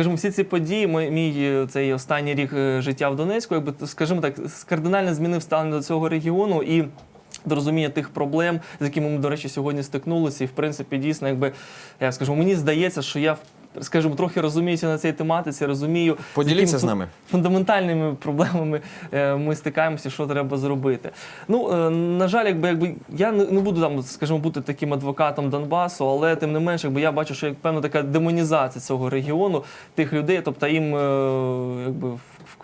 скажімо, всі ці події, мій, мій е, цей останній рік е, життя в Донецьку, якби скажімо так, кардинально змінив ставлення до цього регіону і. До розуміння тих проблем, з якими ми, до речі, сьогодні стикнулися, і в принципі, дійсно, якби я скажу, мені здається, що я скажімо, трохи розуміюся на цій тематиці, розумію Поділіться якими з нами. фундаментальними проблемами е, ми стикаємося, що треба зробити. Ну е, на жаль, якби якби я не буду там, скажімо, бути таким адвокатом Донбасу, але тим не менш, якби я бачу, що як певна така демонізація цього регіону, тих людей, тобто їм е, якби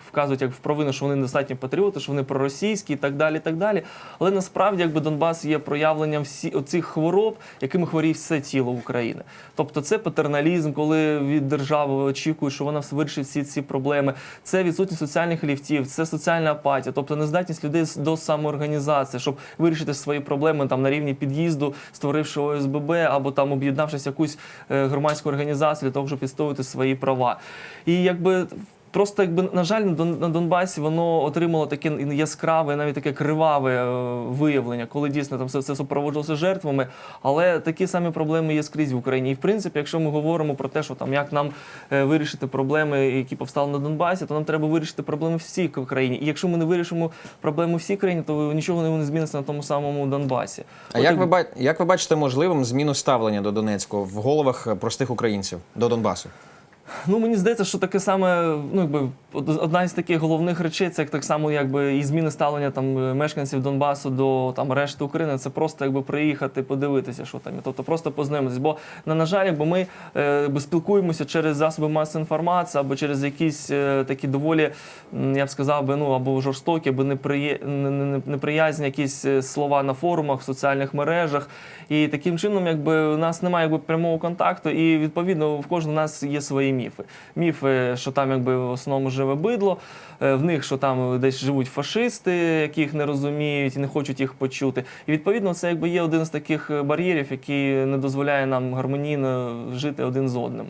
вказують як в провину, що вони недостатньо патріоти, що вони проросійські і так далі. і так далі. Але насправді, якби Донбас є проявленням всі оцих хвороб, якими хворіє все тіло України. Тобто, це патерналізм, коли від держави очікують, що вона вирішить всі ці проблеми. Це відсутність соціальних ліфтів, це соціальна апатія, тобто нездатність людей до самоорганізації, щоб вирішити свої проблеми там на рівні під'їзду, створивши ОСББ або там об'єднавшись якусь е, громадську організацію для того, щоб відстоювати свої права. І якби. Просто якби на жаль, на Донбасі воно отримало таке яскраве, навіть таке криваве е, виявлення, коли дійсно там все це супроводжувалося жертвами. Але такі самі проблеми є скрізь в Україні. І в принципі, якщо ми говоримо про те, що там як нам е, вирішити проблеми, які повстали на Донбасі, то нам треба вирішити проблеми всій країні. І якщо ми не вирішимо проблеми всій країні, то нічого не зміниться на тому самому Донбасі. А От як і- ви як ви бачите можливим зміну ставлення до Донецьку в головах е, простих українців до Донбасу? Ну мені здається, що таке саме, ну якби одна із таких головних речей, це як так само, якби і зміни ставлення там е, мешканців Донбасу до там решти України. Це просто якби приїхати, подивитися, що там, тобто просто познайомитися. Бо на, на жаль, якби ми е, якби спілкуємося через засоби масової інформації або через якісь е, такі доволі, я б сказав би, ну або жорстокі, або неприязні якісь слова на форумах, в соціальних мережах. І таким чином, якби у нас немає якби прямого контакту, і відповідно в кожного нас є свої міфи. Міфи, що там якби в основному живе бидло, е, в них що там десь живуть фашисти, яких не розуміють і не хочуть їх почути. І відповідно це якби є один з таких е, бар'єрів, який не дозволяє нам гармонійно жити один з одним.